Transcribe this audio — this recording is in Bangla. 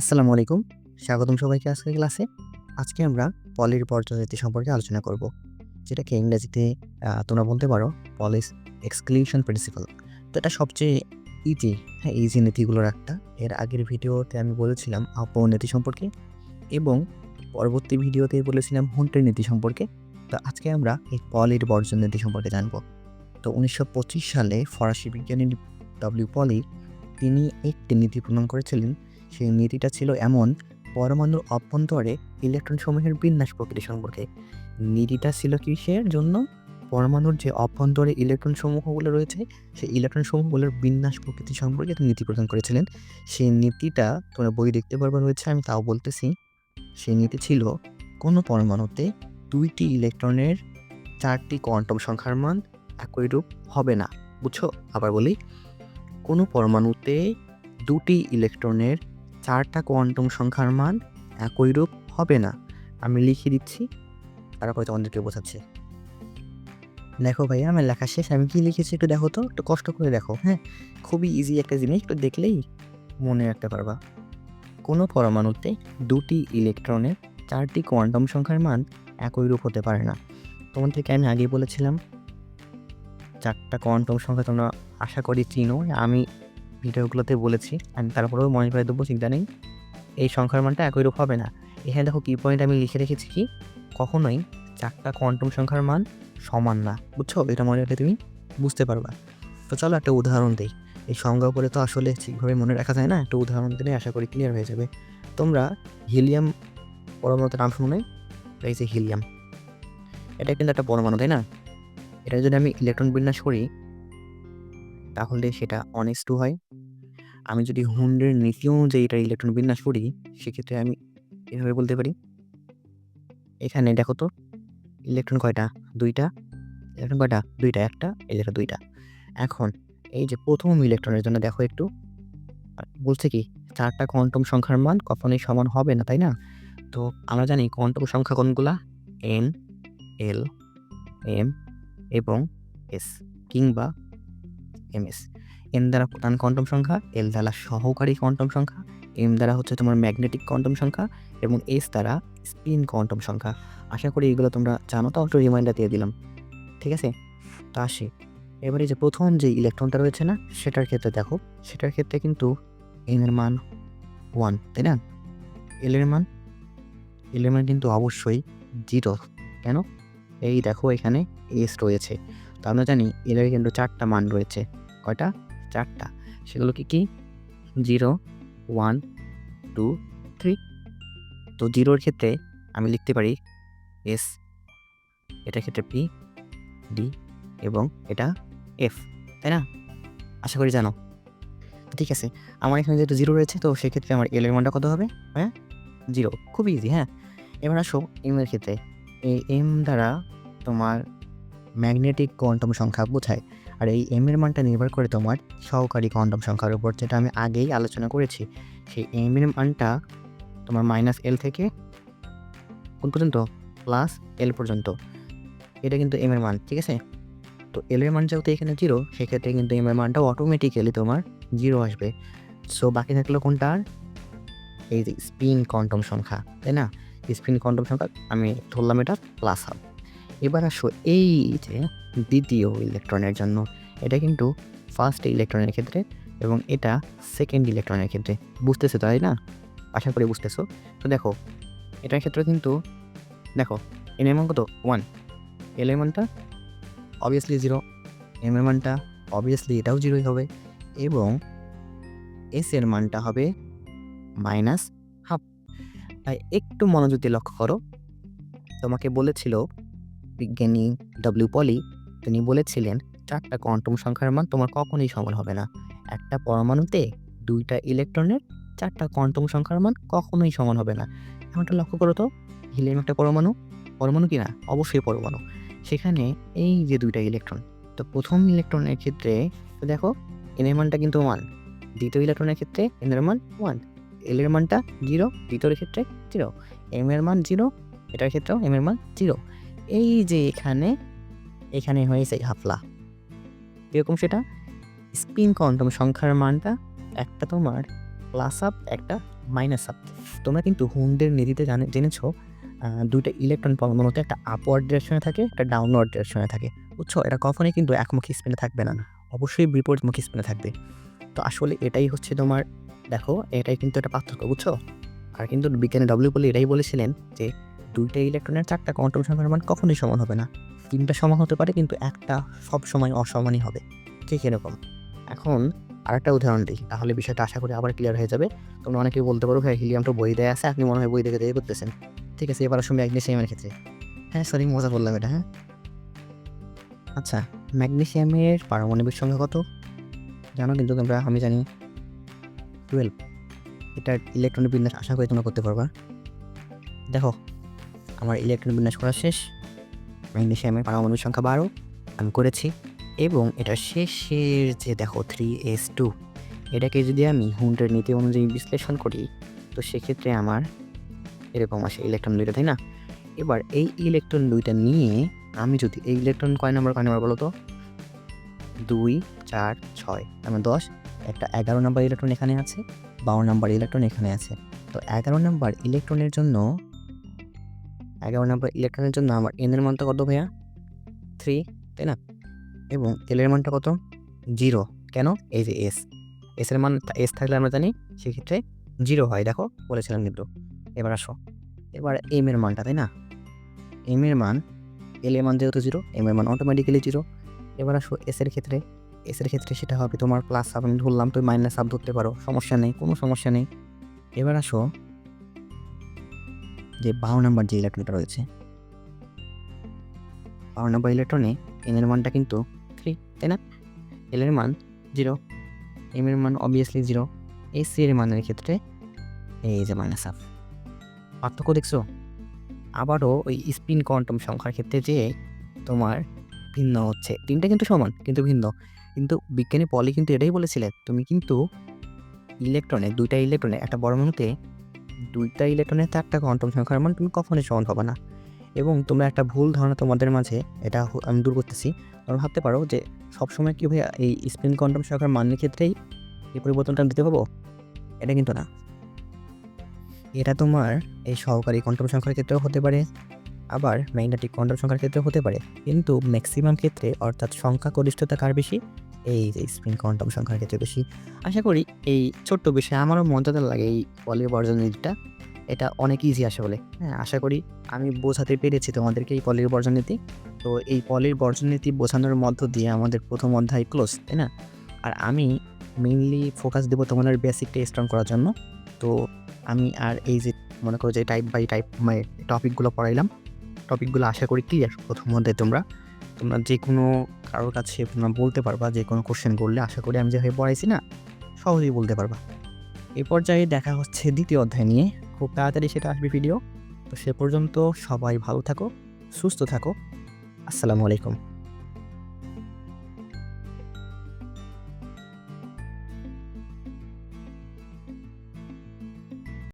আসসালামু আলাইকুম। স্বাগতম সবাইকে আজকের ক্লাসে। আজকে আমরা পলির পর্যায়নীতি সম্পর্কে আলোচনা করব, যেটাকে ইংরেজিতে তোমরা বলতে পারো পলিস এক্সক্লুশন প্রিন্সিপাল। তো এটা সবচেয়ে ইজি হ্যাঁ ইজি নীতিগুলোর একটা। এর আগের ভিডিওতে আমি বলেছিলাম নীতি সম্পর্কে এবং পরবর্তী ভিডিওতে বলেছিলাম হুন্টের নীতি সম্পর্কে। তো আজকে আমরা এই পলির বর্জন নীতি সম্পর্কে জানব। তো উনিশশো পঁচিশ সালে ফরাসি বিজ্ঞানী ডব্লিউ পলি, তিনি একটি নীতি প্রণয়ন করেছিলেন সেই নীতিটা ছিল এমন, পরমাণুর অভ্যন্তরে ইলেকট্রন সমূহের বিন্যাস প্রকৃতি সম্পর্কে। নীতিটা ছিল কিসের জন্য? পরমাণুর যে অভ্যন্তরে ইলেকট্রন সমূহগুলো রয়েছে, সেই ইলেকট্রন সমূহগুলোর বিন্যাস প্রকৃতি সম্পর্কে তিনি নীতি প্রদান করেছিলেন। সেই নীতিটা তোমরা বই দেখতে পারবে রয়েছে, আমি তাও বলতেছি। সেই নীতি ছিল, কোনো পরমাণুতে দুইটি ইলেকট্রনের চারটি কোয়ান্টাম সংখ্যার মান একই রূপ হবে না। বুঝছ? আবার বলি, কোনো পরমাণুতে দুটি ইলেকট্রনের চারটা কোয়ান্টাম সংখ্যার মান একই রূপ হবে না। আমি লিখে দিচ্ছি। তারপরে তোমাদেরকে বোঝাচ্ছি? দেখো ভাইয়া, আমার লেখা শেষ। আমি কী লিখেছি একটু দেখো তো? একটু কষ্ট করে দেখো হ্যাঁ? খুবই ইজি একটা জিনিস, একটু দেখলেই মনে রাখতে পারবা। কোনো পরমাণুতে দুটি ইলেকট্রনের চারটি কোয়ান্টাম সংখ্যার মান একই রূপ হতে পারে না। তোমাদেরকে আমি আগেই বলেছিলাম, চারটা কোয়ান্টাম সংখ্যা তোমরা আশা করি চিনো। আমি ভিডিওগুলোতে বলেছি আমি তারপরেও মনে করে দেবো, চিন্তা নেই। এই সংখ্যার মানটা একই রূপ হবে না। এখানে দেখো কি পয়েন্ট আমি লিখে রেখেছি কি? কখনোই চারটা কোয়ান্টাম সংখ্যার মান সমান না। বুঝছ? এটা মনে রাখলে তুমি বুঝতে পারবা। তো চলো একটা উদাহরণ দিই। এই সংজ্ঞা করে তো আসলে ঠিকভাবে মনে রাখা যায় না। একটা উদাহরণ দিলে আশা করি ক্লিয়ার হয়ে যাবে। তোমরা হিলিয়াম পরমাণুতে নাম শুনে যে হিলিয়াম। এটা কিন্তু একটা পরমাণু, তাই না? এটা যদি আমি ইলেকট্রন বিন্যাস করি তাহলে সেটা অনেস টু হয়। আমি যদি হুন্ডের নীতি অনুযায়ী এটা ইলেকট্রন বিন্যাস করি, সেক্ষেত্রে আমি এভাবে বলতে পারি। এখানে দেখো তো ইলেকট্রন কয়টা? দুইটা। ইলেকট্রন কয়টা? দুইটা, একটা, এই যেটা দুইটা। এখন এই যে প্রথম ইলেকট্রনের জন্য দেখো একটু। বলছে কি, চারটা কোয়ান্টাম সংখ্যার মান কখনোই সমান হবে না, তাই না? তো আমরা জানি কোয়ান্টাম সংখ্যা কোনগুলা? এন এল এম এবং এস কিংবা এম এস এন দ্বারা প্রধান কোয়ান্টাম সংখ্যা এল দ্বারা সহকারী কোয়ান্টাম সংখ্যা এম দ্বারা হচ্ছে তোমার ম্যাগনেটিক কোয়ান্টাম সংখ্যা এবং এস দ্বারা স্পিন কোয়ান্টাম সংখ্যা। আশা করি এগুলো তোমরা জানো তাও একটু রিমাইন্ডার দিয়ে দিলাম। ঠিক আছে? তো আসি। এবারে যে প্রথম যে ইলেকট্রনটা রয়েছে না, সেটার ক্ষেত্রে দেখো, সেটার ক্ষেত্রে কিন্তু এন এর মান ওয়ান তাই না? এল এর মান এল এর মান কিন্তু অবশ্যই জিরো কেন? এই দেখো এখানে এস রয়েছে। তো আমরা জানি এল এর কিন্তু চারটা মান রয়েছে। কয়টা? চারটা। সেগুলো কি? কি জিরো, ওয়ান, টু, থ্রি। তো জিরোর ক্ষেত্রে আমি লিখতে পারি এস এটার ক্ষেত্রে পি, ডি এবং এটা এফ, তাই না? আশা করি জানো। ঠিক আছে, আমার এখানে যেহেতু জিরো রয়েছে, তো সেক্ষেত্রে আমার এল এর মানটা কত হবে? হ্যাঁ? জিরো। খুবই ইজি হ্যাঁ? এবার আসো এম এর ক্ষেত্রে। এই এম দ্বারা তোমার ম্যাগনেটিক কোয়ান্টাম সংখ্যা বোঝায়। আর এই এম এর মানটা নির্ভর করে তোমার সহকারী কোয়ান্টাম সংখ্যার উপর, যেটা আমি আগেই আলোচনা করেছি। সেই এম এর মানটা তোমার মাইনাস এল থেকে কোন পর্যন্ত? প্লাস এল পর্যন্ত। এটা কিন্তু এম এর মান, ঠিক আছে? তো এল এর মান যেহেতু এখানে জিরো সেক্ষেত্রে কিন্তু এম এর মানটা অটোমেটিক্যালি তোমার জিরো আসবে। সো বাকি থাকল কোনটা? এই যে স্পিন কোয়ান্টাম সংখ্যা, তাই না? স্পিন কোয়ান্টাম সংখ্যা আমি ধরলাম এটা প্লাস হবে এবার আসো এই যে দ্বিতীয় ইলেকট্রনের জন্য। এটা কিন্তু ফার্স্ট ইলেকট্রনের ক্ষেত্রে এবং এটা সেকেন্ড ইলেকট্রনের ক্ষেত্রে। বুঝতেছো তাই না? আশা করি বুঝতেছো। তো দেখো, এটার ক্ষেত্রে কিন্তু দেখো এন এম কত? ওয়ান এল এর মানটা অবভিয়াসলি জিরো এম এর মানটা অবভিয়াসলি এটাও জিরোই হবে এবং এস এর মানটা হবে মাইনাস হাফ তাই একটু মনোযোগ দিয়ে লক্ষ্য করো। তোমাকে বলেছিল বিজ্ঞানী ডব্লিউ পলি, তিনি বলেছিলেন, চারটা কোয়ান্টাম সংখ্যার মান তোমার কখনোই সমান হবে না। একটা পরমাণুতে দুইটা ইলেকট্রনের চারটা কোয়ান্টাম সংখ্যার মান কখনোই সমান হবে না। এমনটা লক্ষ্য করো তো, হিলিয়াম একটা পরমাণু পরমাণু কি না? অবশ্যই পরমাণু। সেখানে এই যে দুইটা ইলেকট্রন, তো প্রথম ইলেকট্রনের ক্ষেত্রে দেখো এন এর মানটা কিন্তু ওয়ান দ্বিতীয় ইলেকট্রনের ক্ষেত্রে এন এর মান ওয়ান এল এর মানটা জিরো দ্বিতীয় ক্ষেত্রে জিরো এম এর মান জিরো এটার ক্ষেত্রেও এম এর মান জিরো এই যে এখানে এখানে হয়েছে হাফলা। এরকম সেটা? স্পিন কোয়ান্টাম সংখ্যার মানটা একটা তোমার প্লাস আপ একটা মাইনাস আপ তোমরা কিন্তু হুন্ডের নীতিতে জানে, জেনেছো দুইটা ইলেকট্রন পরমাণুতে একটা আপওয়ার্ড ডিরেকশনে থাকে, একটা ডাউনওয়ার্ড ডিরেকশনে থাকে। বুঝছ? এটা কখনোই কিন্তু একমুখী স্পিনে থাকবে না অবশ্যই বিপরীতমুখী স্পিনে থাকবে। তো আসলে এটাই হচ্ছে তোমার, দেখো, এটাই কিন্তু একটা পার্থক্য, বুঝছ? আর কিন্তু বিজ্ঞানী ডব্লিউ বলে এটাই বলেছিলেন যে দুইটা ইলেকট্রনের চারটা কোয়ান্টাম সংখ্যার মান কখনোই সমান হবে না। তিনটা সমান হতে পারে, কিন্তু একটা সব সময় অসমানই হবে। ঠিক এরকম। এখন আরেকটা উদাহরণ দিই তাহলে বিষয়টা আশা করি আবার ক্লিয়ার হয়ে যাবে। তোমরা অনেকে বলতে পারো ভাই হিলিয়াম তো বই দেয় আছে, আপনি মনে হয় বই দেখে দেখে করতেছেন। ঠিক আছে, এবার আসুন ম্যাগনেসিয়ামের ক্ষেত্রে। হ্যাঁ সরি মজা বললাম এটা হ্যাঁ। আচ্ছা ম্যাগনেশিয়ামের পারমাণবিক সংখ্যা কত? জানো কিন্তু তোমরা, আমি জানি টুয়েলভ এটার ইলেকট্রনিক বিন্যাস আশা করি তোমরা করতে পারবা। দেখো আমার ইলেকট্রনিক বিন্যাস করা শেষ। ম্যাগনেসিয়ামের পারমাণবিক সংখ্যা বারো, আমি করেছি। এবং এটা শেষের যে দেখো থ্রি এস টু এটাকে যদি আমি হুন্ডের নীতি অনুযায়ী বিশ্লেষণ করি, তো সেক্ষেত্রে আমার এরকম আসে ইলেকট্রন দুইটা, তাই না? এবার এই ইলেকট্রন দুইটা নিয়ে আমি যদি এই ইলেকট্রন কয় নাম্বার কয় নাম্বার বলো তো? দুই, চার, ছয় আমার দশ। একটা এগারো নাম্বার ইলেকট্রন এখানে আছে, বারো নাম্বার ইলেকট্রন এখানে আছে। তো এগারো নাম্বার ইলেকট্রনের জন্য এগারো নম্বর ইলেকট্রনের জন্য আমার এনের মানটা কত ভাইয়া? থ্রি তাই না? এবং এলের মানটা কত? জিরো কেন? এই যে এস এসের মান এস থাকলে আমরা জানি সেক্ষেত্রে জিরো হয়, দেখো, বলেছিলাম কিন্তু এবার আসো। এবার এম এর মানটা, তাই না? এম এর মান এল এর মান যেহেতু জিরো এম এর মান অটোমেটিক্যালি জিরো এবার আসো এস এর ক্ষেত্রে। এস এর ক্ষেত্রে সেটা হবে তোমার প্লাস সাব আমি ধরলাম তুমি মাইনাস সাব ধরতে পারো, সমস্যা নেই, কোনো সমস্যা নেই। এবার আসো যে বারো নাম্বার যে ইলেকট্রনটা রয়েছে। বারো নাম্বার ইলেকট্রনে এন এর মানটা কিন্তু থ্রি তাই না? এল এর মান জিরো এম এর মান অবভিয়াসলি জিরো এই সি এর মানের ক্ষেত্রে এই যে মাইনাস হাফ পার্থক্য দেখছ? আবারও ওই স্পিন কোয়ান্টাম সংখ্যার ক্ষেত্রে যে তোমার ভিন্ন হচ্ছে। তিনটা কিন্তু সমান, কিন্তু ভিন্ন। কিন্তু বিজ্ঞানী পলি কিন্তু এটাই বলেছিলেন, তুমি কিন্তু ইলেকট্রনে দুইটা ইলেকট্রনে একটা পরমাণুতে দুইটা ইলেকট্রনের চারটা কোয়ান্টাম সংখ্যার মান তুমি কখনোই সমান হবে না। এবং তোমরা একটা ভুল ধারণা তোমাদের মাঝে, এটা আমি দূর করতেছি। তোমরা ভাবতে পারো যে সবসময় কি ভাইয়া এই স্পিন কোয়ান্টাম সংখ্যার মানের ক্ষেত্রেই এই পরিবর্তনটা দিতে পারব? এটা কিন্তু না। এটা তোমার এই সহকারী কোয়ান্টাম সংখ্যার ক্ষেত্রেও হতে পারে, আবার ম্যাগনেটিক কোয়ান্টাম সংখ্যার ক্ষেত্রেও হতে পারে। কিন্তু ম্যাক্সিমাম ক্ষেত্রে অর্থাৎ সংখ্যা গরিষ্ঠতা কার বেশি? এই যে স্পিন কোয়ান্টাম সংখ্যার ক্ষেত্রে বেশি। আশা করি এই ছোট্ট বিষয়ে আমারও মজাদার লাগে এই পলি বর্জনীতিটা এটা অনেক ইজি আসে বলে। হ্যাঁ আশা করি আমি বোঝাতে পেরেছি তোমাদেরকে এই পলির বর্জনীতি তো এই পলির বর্জনীতি বোঝানোর মধ্য দিয়ে আমাদের প্রথম অধ্যায় ক্লোজ তাই না? আর আমি মেইনলি ফোকাস দেবো তোমাদের বেসিকটা স্ট্রং করার জন্য। তো আমি আর এই যে মনে করো যে টাইপ বাই টাইপ মানে টপিকগুলো পড়াইলাম। টপিকগুলো আশা করি ক্লিয়ার প্রথম অধ্যায় তোমরা। তোমরা যে কোনো কারোর কাছে বলতে পারবা, যে কোনো কোশ্চেন করলে আশা করি আমি যেভাবে পড়াইছি না, সহজেই বলতে পারবা। এ পর্যায়ে দেখা হচ্ছে দ্বিতীয় অধ্যায় নিয়ে। খুব তাড়াতাড়ি সেটা আসবে ভিডিও তো সে পর্যন্ত সবাই ভালো থাকো, সুস্থ থাকো। আসসালামু আলাইকুম।